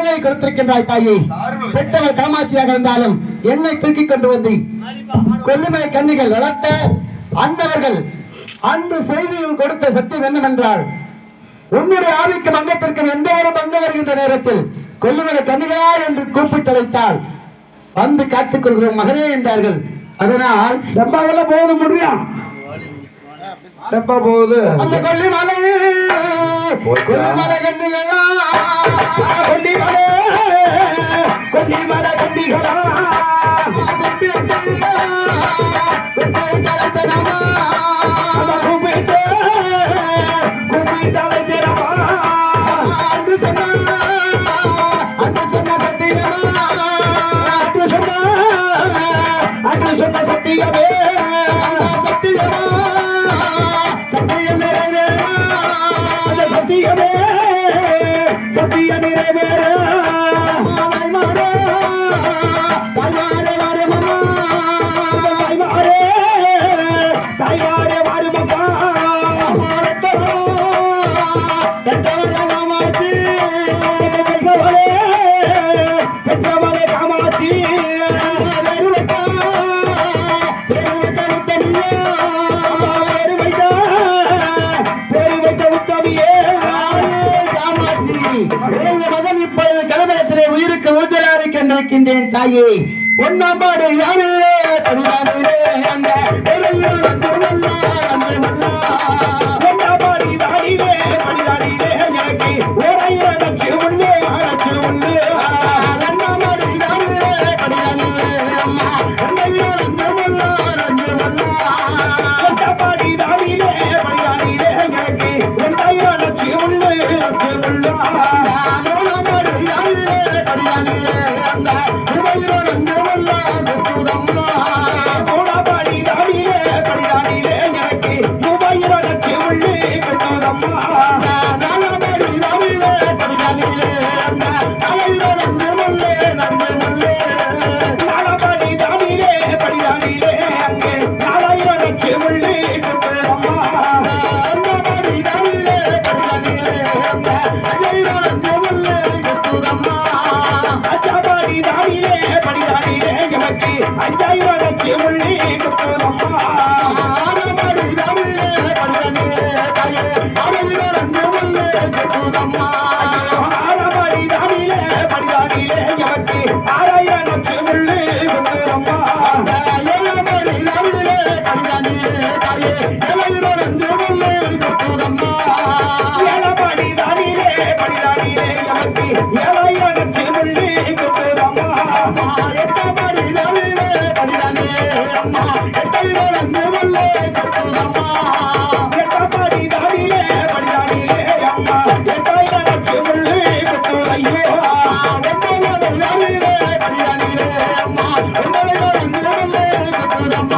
தண்டனை கொடுத்திருக்கின்றாய் தாயே. பெற்றவர் காமாட்சியாக இருந்தாலும் என்னை தூக்கி கொண்டு வந்து கொல்லிமலை கன்னிகள் வளர்த்த அந்தவர்கள் அன்று செய்தியில் கொடுத்த சத்தியம் என்னவென்றால் உன்னுடைய ஆவிக்கும் அங்கத்திற்கும் எந்த ஒரு பங்கு வருகின்ற நேரத்தில் கொல்லிமலை கன்னிகளா என்று கூப்பிட்டழைத்தால் வந்து காத்துக் கொள்கிறோம் மகனே என்றார்கள். அதனால் டப்பாவில் போகுது முடியும் டப்பா போகுது? அந்த கொல்லிமலை கொல்லிமலை கன்னிகளா கொல்லிமலை கொல்லிமலை கண்டிகளா ஊஞ்சலாரி தாயே. ஒன்னாம்பாடு யாரே பணிவானிலே அந்த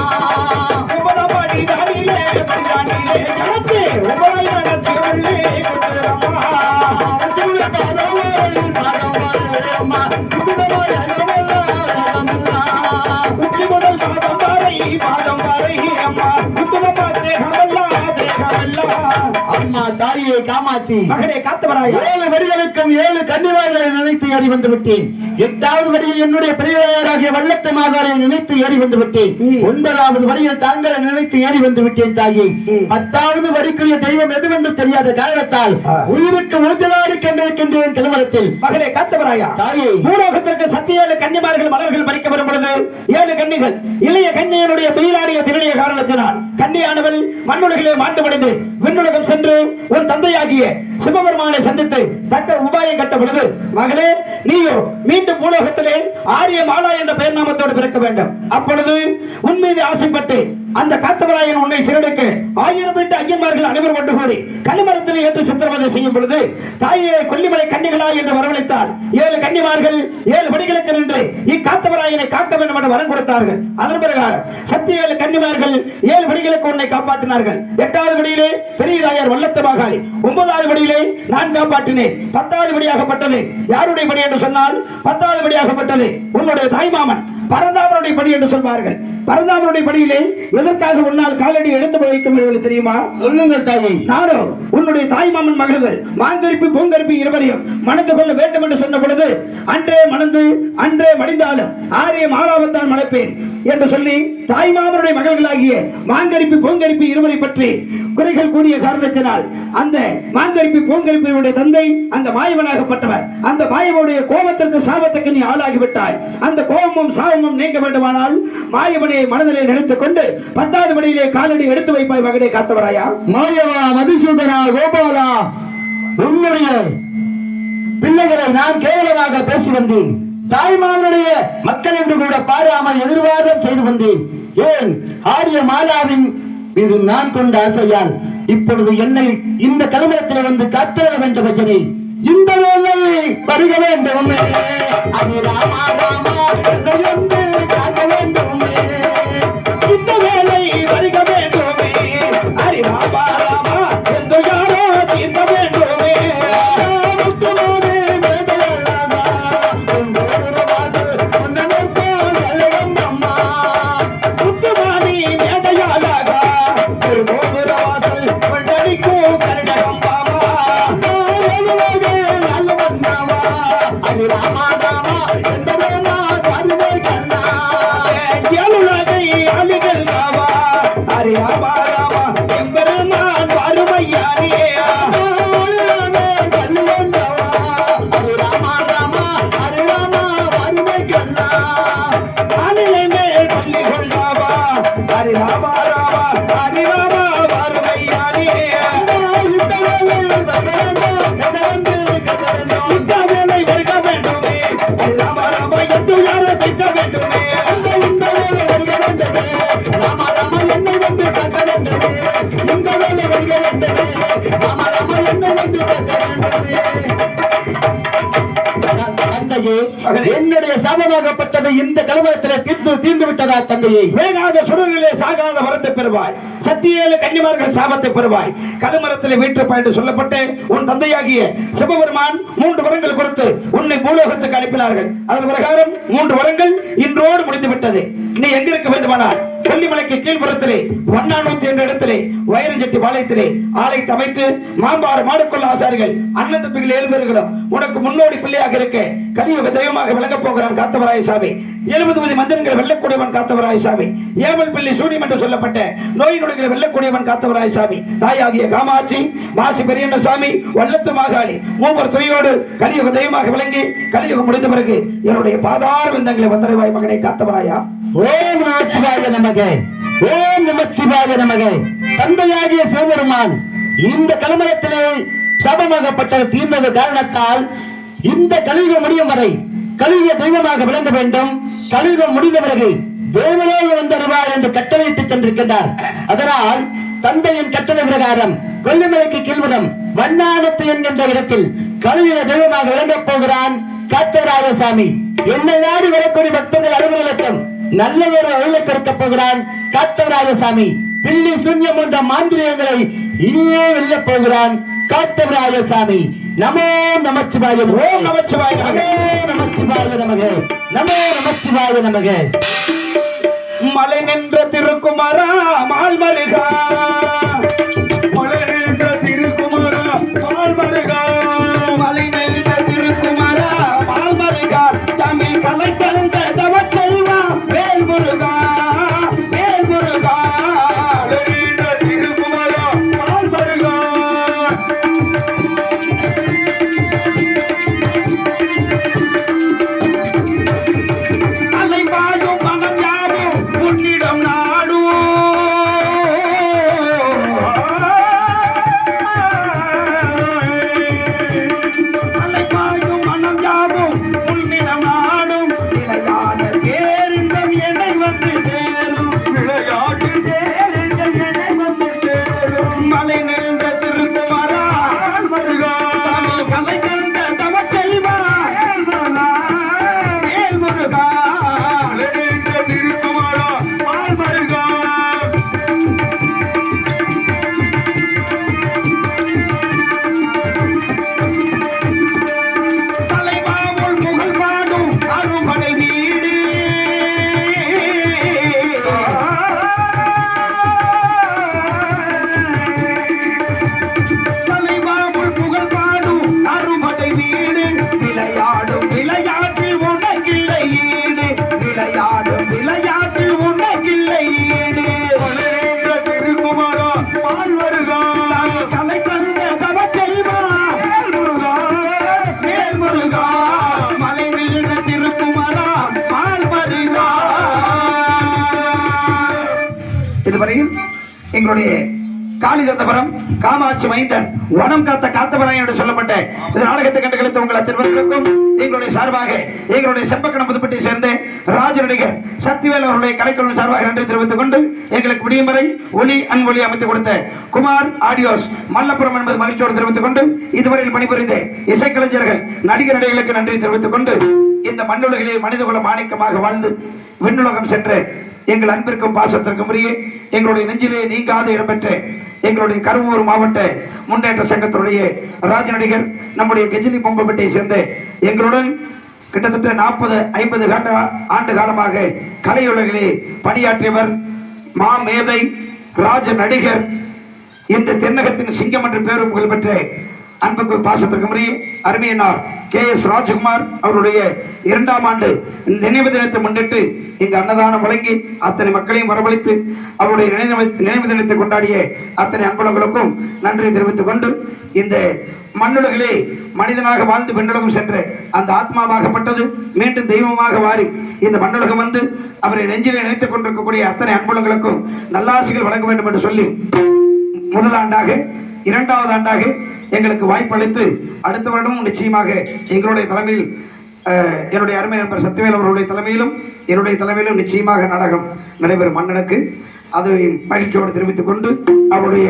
बड़ा बड़ी दानी ले बड़ी दानी ले தாரியை காமாட்சி. மகனே காத்தவராயா? ஏழு வடிகளுக்கும் ஏழு கன்னிமார்களை நினைத்து ஏறி வந்து விட்டேன் எட்டாவது வடியில் என்னுடைய பெரியவராகிய வல்லத்து மாதாரை நினைத்து ஏறி வந்து விட்டேன். ஒன்பதாவது வடியில் தாங்களை நினைத்து ஏறி வந்து விட்டேன் தாயை. பத்தாவது வடிக்குரிய தெய்வம் எதுவென்று தெரியாத காரணத்தால். உயிருக்கு ஊஞ்சலாடி கண்டிருக்கின்றேன் கலவரத்தில். மகனே காத்தவராயா? தாயை. பூலோகத்திற்கு சத்திய ஏழு கன்னிமார்கள் மலர்கள் பறிக்க வரும் பொழுது ஏழு கன்னிகள் இளைய கன்னியனுடைய துயிலாடிய திருநிய காரணத்தினால் கன்னியானவள் மண்ணுலகிலே மாண்டுமடைந்து விண்ணுலகம் சென்று உன் தந்தையாகிய சிவபெருமானை சந்தித்து தக்க உபாயம் கட்ட பொழுது மகளே நீயோ மீண்டும் பூலோகத்திலே ஆரிய மாலா என்ற பெயர் நாமத்தோடு பிறக்க வேண்டும். அப்பொழுது உன் மீது ஆசைப்பட்டு அந்த காத்தவராயன் உன்னை சிறடுக்க ஆயிரம் வீட்டு ஐயன்மார்கள் அனைவரும் ஒன்று கூடி கல்லுமரத்தில் ஏற்று சித்திரவதை செய்யும் பொழுது தாயே கொல்லிமலை கன்னிகளா என்று வரவழைத்தார் ஏழு கன்னிமார்கள் ஏழு படிகளுக்கு நின்று இக்காத்தவராயனை காக்க வேண்டும் என்று வரம் கொடுத்தார்கள். அதன் பிரகாரம் சத்திய ஏழு கன்னிமார்கள் ஏழு படிகளுக்கு உன்னை காப்பாற்றினார்கள். எட்டாவது படியிலே பெரிய தாயார் வல்லத்த மாகாளி ஒன்பதாவது படியிலே நான் காப்பாற்றினேன். பத்தாவது படியாகப்பட்டது யாருடைய படி என்று சொன்னால் பத்தாவது படியாகப்பட்டது உன்னுடைய தாய்மாமன். பரந்தாமனுடைய படி என்று சொல்வார்கள். பரந்தாமனுடைய படியிலே எதற்காக உன்னால் காலடி எடுத்து வைக்கும் என்று தெரியுமா? சொல்லுங்கள் தாயை. நானோ உன்னுடைய தாய்மாமன் மகள்கள் மாங்கரிப்பு பூங்கரிப்பு இருவரையும் மணந்து கொள்ள வேண்டும் என்று சொன்ன பொழுது அன்றே மணந்து அன்றே மடிந்தாலும் ஆரிய மாலாவத்தான் மணப்பேன் என்று சொல்லி தாய்மாமனுடைய மகள்களாகிய மாங்கரிப்பு பூங்கரிப்பு இருவரை பற்றி குறைகள் கூடிய காரணத்தினால் அந்த மாங்கரிப்பு பொங்கரிப்பினுடைய தந்தை அந்த மாயவனாகப்பட்டவர். அந்த மாயவனுடைய கோபத்திற்கு சாபத்துக்கு நீ ஆளாகிவிட்டாய். அந்த கோபமும் சாபமும் நீங்க வேண்டுமானால் மாயவனை மனதிலே நினைத்துக் கொண்டு பத்தாவது மணியிலே காலடி எடுத்து வைப்பாய் மகனை காத்தவராயா. மாயவா மதுசூதனா கோபாலா உன்னுடைய பிள்ளைகளை நான் கேவலமாக பேசி வந்தேன். தாய்மாமனுடைய மக்கள் என்று கூட பாராமல் எதிர்வாதம் செய்து வந்தேன். ஏன்? ஆரிய மாலாவின் மீது நான் கொண்ட ஆசையால் இப்பொழுது என்னை இந்த கலவரத்தில் வந்து காத்திரள வேண்டும் பஜனை. இந்த வேலை வருக வேண்டும் அது ராமா ராமா வந்து காக்க வேண்டும் இந்த வேலை வருக ஹரி ராமா ராமா என்று யாரோ தீர்க்க வேண்டும் என்னுடைய சாபமாகப்பட்டது இந்த கலவரத்தில் தீர்ந்து தீர்ந்து விட்டதா தந்தையை? வேணாத சுடர்களே சாகாத வரத்தை பெறுவாய். சத்தியேல கன்னிமார்கள் சாபத்தை பெறுவாய். கருமரத்திலே வீட்டிருப்பாய் என்று சொல்லப்பட்டு உன் தந்தையாகிய சிவபெருமான் மூன்று வரங்கள் கொடுத்து உன்னை பூலோகத்துக்கு அனுப்பினார்கள். அதன் பிரகாரம் மூன்று வரங்கள் இன்றோடு முடிந்து விட்டது நீ எங்க இருக்க வேண்டுமானால்? கொல்லிமலைக்கு கீழ்புறத்திலே வண்ணானூத்தி என்ற இடத்திலே வைரஞ்செட்டி பாளையத்திலே ஆலயத்தை அமைத்து மாம்பாறு மாடுக்கொள்ள ஆசாரிகள் அண்ணன் தம்பிகள் ஏழு பேர்களும் உனக்கு முன்னோடி பிள்ளையாக இருக்க கலியுக தெய்வமாக விளங்கப் போகிறான் காத்தவராய சாமி. எழுபது மந்திரங்கள் வெல்லக்கூடியவன் காத்தவராய சாமி. ஏவல் பிள்ளை சூனியம் என்று சொல்லப்பட்ட நோயினுடைய நொடிகளை வெல்லக்கூடியவன் காத்தவராய சாமி. தாயாகிய காமாட்சி மாசி பெரியண்ண சாமி வல்லத்து மாகாளி மூவர் துணையோடு கலியுக தெய்வமாக விளங்கி கலியுகம் முடிந்த பிறகு என்னுடைய பாதார விந்தங்களை வந்தடைவாய் மகனை காத்தவராயா. ஓம் நமச்சிவாய நமகே ஓம் நமச்சிவாய நமகே. தந்தையாகிய சிவபெருமான் இந்த கலமரத்திலே சபமாகப்பட்ட தீர்ந்தது காரணத்தால் இந்த கலியுகம் முடியும் வரை கலியுக தெய்வமாக விளங்க வேண்டும். கலியுகம் முடிந்த பிறகு தேவனே வந்தடைவார் என்று கட்டளையிட்டு சென்றிருக்கின்றார். அதனால் தந்தையின் கட்டளை பிரகாரம் கொல்லிமலைக்கு கீழ்புறம் வண்ணானத்து என்கின்ற இடத்தில் கலியுக தெய்வமாக விளங்கப் போகிறான் காத்தவராயசாமி என்னை நாடி வரக்கூடிய பக்தர்கள் அலுவலகம் நல்ல ஒரு அருளை கொடுக்க போகிறான் காத்தவராயசாமி பில்லி சூன்யம் போன்ற மாந்திரியங்களை இனியே வெல்லப் போகிறான் காத்தவராயசாமி நமோ நமச்சிவாய. ஓம் நமச்சிவாய. நமோ நமச்சிவாய நமக. நமோ நமச்சிவாய நமக. மலை நின்ற திருக்குமரா மால்மருகா எங்களுடைய காளிதந்தபுரம் காமாட்சி மைந்தன் வனம் காத்த காத்தவராய் என்று சொல்லப்பட்ட இந்த நாடகத்தை கண்டு கழித்த உங்கள் அத்திருவர்களுக்கும் எங்களுடைய சார்பாக எங்களுடைய செப்பக்கணம் புதுப்பட்டியை சேர்ந்த ராஜ நடிகர் சக்திவேல் அவருடைய கலைக்குழு சார்பாக நன்றி தெரிவித்துக் கொண்டு எங்களுக்கு விடியும் வரை ஒளி அன்பொலி அமைத்து கொடுத்த குமார் ஆடியோஸ் மல்லபுரம் என்பது மகிழ்ச்சியோடு தெரிவித்துக் கொண்டு இதுவரையில் பணிபுரிந்த இசைக்கலைஞர்கள் நடிகர் நடிகர்களுக்கு நன்றி தெரிவித்துக் கொண்டு இந்த மண்ணுலகிலே மனித குல மாணிக்கமாக வாழ்ந்து விண்ணுலகம் சென்று எங்கள் அன்பிற்கும் பாசத்திற்கும் உரிய எங்களுடைய நெஞ்சிலே நீங்காத இடம்பெற்ற எங்களுடைய கருவூர் மாவட்ட முன்னேற்ற சங்கத்தினுடைய ராஜ நடிகர் நம்முடைய கெஜிலி பொம்பப்பட்டியை சேர்ந்த எங்களுடன் கிட்டத்தட்ட நாற்பது ஐம்பது காண்ட ஆண்டு காலமாக கலையுலகிலே பணியாற்றியவர் மா மேதை ராஜ நடிகர் இந்த தென்னகத்தின் சிங்கம் என்று பேரும் புகழ் பெற்ற அன்புக்கு பாசத்திற்கு முறையே அருமையினார் கே எஸ் ராஜ்குமார் அவருடைய இரண்டாம் ஆண்டு நினைவு தினத்தை முன்னிட்டு இங்கு அன்னதானம் வழங்கி அத்தனை மக்களையும் வரவழைத்து அவருடைய நினைவு நினைவு தினத்தை கொண்டாடிய அத்தனை அன்புலங்களுக்கும் நன்றி தெரிவித்துக் கொண்டு இந்த மண்ணுலகிலே மனிதனாக வாழ்ந்து பெண்ணுலகம் சென்ற அந்த ஆத்மாவாகப்பட்டது மீண்டும் தெய்வமாக வாரி இந்த மண்ணுலகம் வந்து அவரை நெஞ்சிலே நினைத்துக் கொண்டிருக்கக்கூடிய அத்தனை அன்புலங்களுக்கும் நல்லாசிகள் வழங்க வேண்டும் என்று சொல்லி முதலாண்டாக இரண்டாவது ஆண்டாக எங்களுக்கு வாய்ப்பளித்து அடுத்த வருடமும் நிச்சயமாக எங்களுடைய தலைமையில் என்னுடைய அருமை நண்பர் சத்யவேல் அவர்களுடைய தலைமையிலும் என்னுடைய தலைமையிலும் நிச்சயமாக நாடகம் நடைபெறும் மன்னனுக்கு. அதை மகிழ்ச்சியோடு தெரிவித்துக் கொண்டு அவருடைய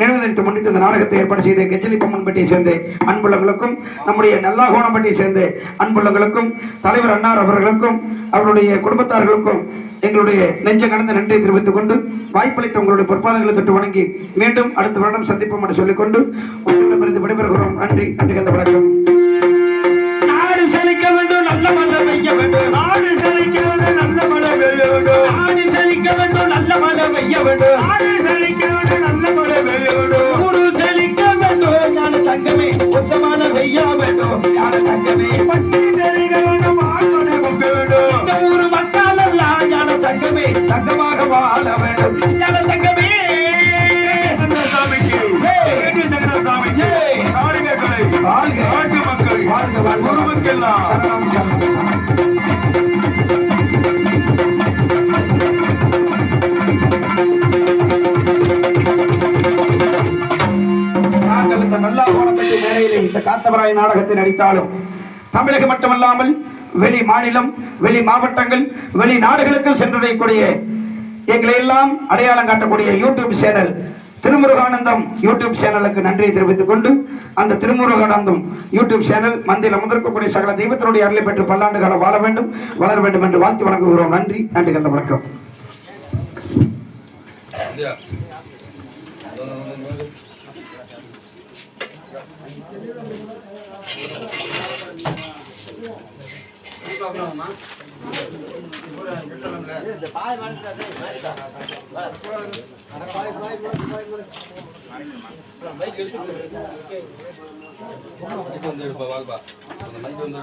நினைவு தினத்தை முன்னிட்டு இந்த நாடகத்தை ஏற்பாடு செய்த கெஜலி பொம்மன்பட்டியை சேர்ந்த அன்புள்ளங்களுக்கும் நம்முடைய நல்லாகோணம்பட்டியை சேர்ந்த அன்புள்ளங்களுக்கும் தலைவர் அன்னார் அவர்களுக்கும் அவருடைய குடும்பத்தார்களுக்கும் எங்களுடைய நெஞ்ச கடந்த நன்றியை தெரிவித்துக் கொண்டு வாய்ப்பளித்த உங்களுடைய பொற்பாதங்களை தொட்டு வணங்கி மீண்டும் அடுத்த வருடம் சந்திப்போம் என்று சொல்லிக்கொண்டு உங்களிடமிருந்து விடைபெறுகிறோம். நன்றி நன்றி கந்த வணக்கம். நாடு செழிக்க வேண்டும் நல்ல மழை பெய்ய வேண்டும். நாடு செழிக்க வேண்டும் நல்ல மழை பெய்ய வேண்டும். நாடு செழிக்க வேண்டும் நல்ல மழை பெய்ய வேண்டும். நாடு செழிக்க வேண்டும். குருவுக்கெல்லாம் நாங்கள் இந்த நல்லாகோணப்பட்டி மேடையிலே இந்த காத்தவராய நாடகத்தை நடித்தாலும் தமிழகம் மட்டுமல்லாமல் வெளி மாநிலம் வெளி மாவட்டங்கள் வெளி நாடுகளுக்கு சென்றடையக்கூடிய எங்களை எல்லாம் அடையாளம் காட்டக்கூடிய யூடியூப் சேனல் திருமுருகானந்தம் யூடியூப் சேனலுக்கு நன்றியை தெரிவித்துக் கொண்டு அந்த திருமுருகானந்தம் யூடியூப் சேனல் மந்தியில் அமர்ந்திருக்கக்கூடிய சகல தெய்வத்தினுடைய அருளை பெற்று பல்லாண்டு காலம் வாழ வேண்டும் வளர வேண்டும் என்று வாழ்த்து வணங்குகிறோம் நன்றி நன்றி கந்த வணக்கம் Thank you. வாங்கப்பா அந்த மைக் வந்து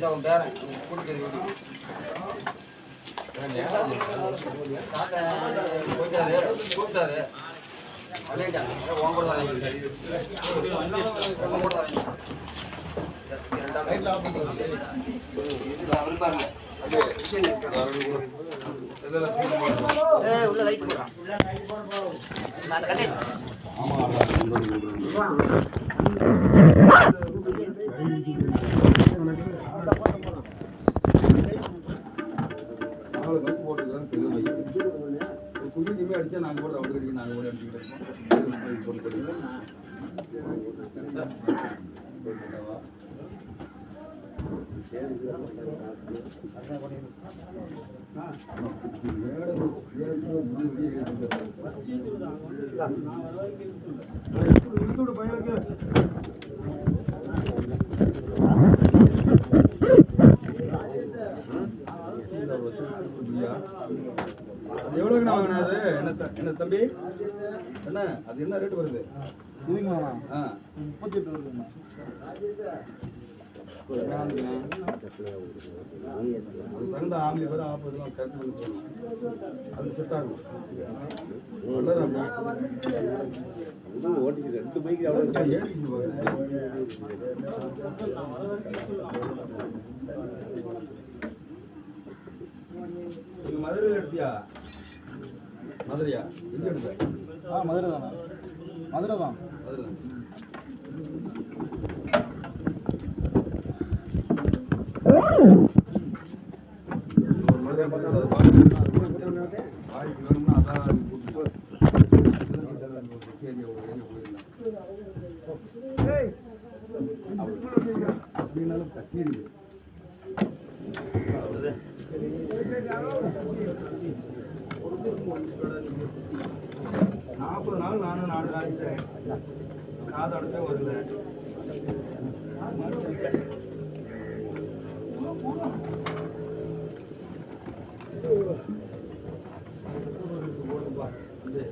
இந்த அவன் பேரன் கூப்பிட்டு தாத்தா போயிட்டாரு கூப்பிட்டாரு. உள்ள லைட் போடுறான் ஒரு குடி கிமி அடிச்சா நாங்க கூட ரவுண்ட் கடிக்க நாங்க கூட அடிச்சுக்கிட்டு இருக்கோம் சொல்லி பையனுக்கு அது எவ்வளோக்கு வாங்கினா அது? என்ன என்ன தம்பி? என்ன? அது என்ன ரேட் வருது? ஆ. அது தகுந்த ஆம்பளை பேர் ஆப்பதெல்லாம் கரெக்ட் பண்ணி போகணும் அது செட் ஆகும். நல்லது அப்படி ஏறிச்சு நீங்க மதுரையில் எடுத்தியா? மதுரையா? எங்க எடுத்த ஆ மதுரை தானே? மதுரை தான். மதுரை ஒரு வந்து